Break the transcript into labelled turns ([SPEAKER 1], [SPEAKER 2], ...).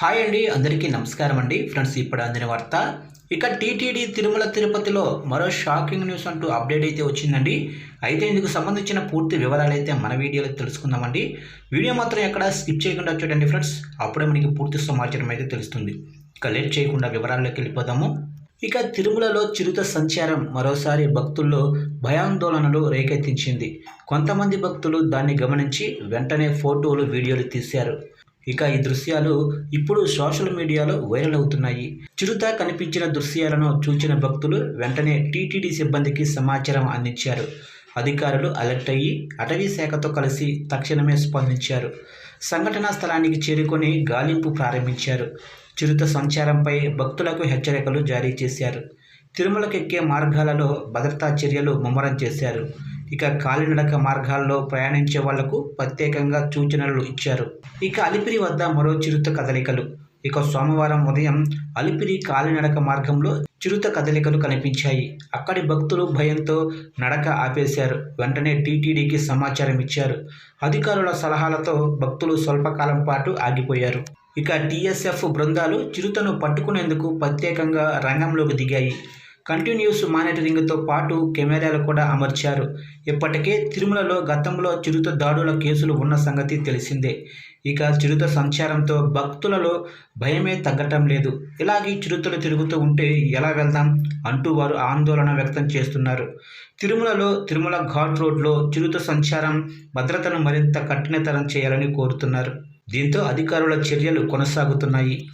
[SPEAKER 1] Hi అండి అందరికీ నమస్కారం అండి. ఫ్రెండ్స్ ఇప్పుడు అందిన వార్త. ఇక టీటీడీ తిరుమల తిరుపతిలో మరో షాకింగ్ న్యూస్ అంటూ అప్డేట్ అయితే వచ్చిందండి. అయితే ఇందుకు సంబంధించిన పూర్తి వివరాలు అయితే మన వీడియోలో తెలుసుకుందామండి. వీడియో మాత్రం ఎక్కడ స్కిప్ చేయకుండా చూడండి ఫ్రెండ్స్. అప్పుడే మనకి పూర్తి సమాచారం అయితే తెలుస్తుంది. ఇక లేట్ చేయకుండా వివరాల్లోకి వెళ్ళిపోదాము. ఇక తిరుమలలో చిరుత సంచారం మరోసారి భక్తుల్లో భయాందోళనలు రేకెత్తించింది. కొంతమంది భక్తులు దాన్ని గమనించి వెంటనే ఫోటోలు వీడియోలు తీశారు. ఇక ఈ దృశ్యాలు ఇప్పుడు సోషల్ మీడియాలో వైరల్ అవుతున్నాయి. చిరుత కనిపించిన దృశ్యాలను చూచిన భక్తులు వెంటనే టీటీడీ సిబ్బందికి సమాచారం అందించారు. అధికారులు అలర్ట్ అయ్యి అటవీ శాఖతో కలిసి తక్షణమే స్పందించారు. సంఘటనా స్థలానికి చేరుకొని గాలింపు ప్రారంభించారు. చిరుత సంచారంపై భక్తులకు హెచ్చరికలు జారీ చేశారు. తిరుమలకెక్కే మార్గాలలో భద్రతా చర్యలు ముమ్మరం చేశారు. ఇక కాలినడక మార్గాల్లో ప్రయాణించే వాళ్ళకు ప్రత్యేకంగా సూచనలు ఇచ్చారు. ఇక అలిపిరి వద్ద మరో చిరుత కదలికలు. ఇక సోమవారం ఉదయం అలిపిరి కాలినడక మార్గంలో చిరుత కదలికలు కనిపించాయి. అక్కడి భక్తులు భయంతో నడక ఆపేశారు. వెంటనే టీటీడీకి సమాచారం ఇచ్చారు. అధికారుల సలహాలతో భక్తులు స్వల్పకాలం పాటు ఆగిపోయారు. ఇక టీఎస్ఎఫ్ బృందాలు చిరుతను పట్టుకునేందుకు ప్రత్యేకంగా రంగంలోకి దిగాయి. కంటిన్యూస్ మానిటరింగ్తో పాటు కెమెరాలు కూడా అమర్చారు. ఇప్పటికే తిరుమలలో గతంలో చిరుత దాడుల కేసులు ఉన్న సంగతి తెలిసిందే. ఇక చిరుత సంచారంతో భక్తులలో భయమే తగ్గటం లేదు. ఇలాగే చిరుతలు తిరుగుతూ ఉంటే ఎలా వెళ్దాం? అంటూ వారు ఆందోళన వ్యక్తం చేస్తున్నారు. తిరుమలలో తిరుమల ఘాట్ రోడ్లో చిరుత సంచారం భద్రతను మరింత కఠినతరం చేయాలని కోరుతున్నారు. దీంతో అధికారుల చర్యలు కొనసాగుతున్నాయి.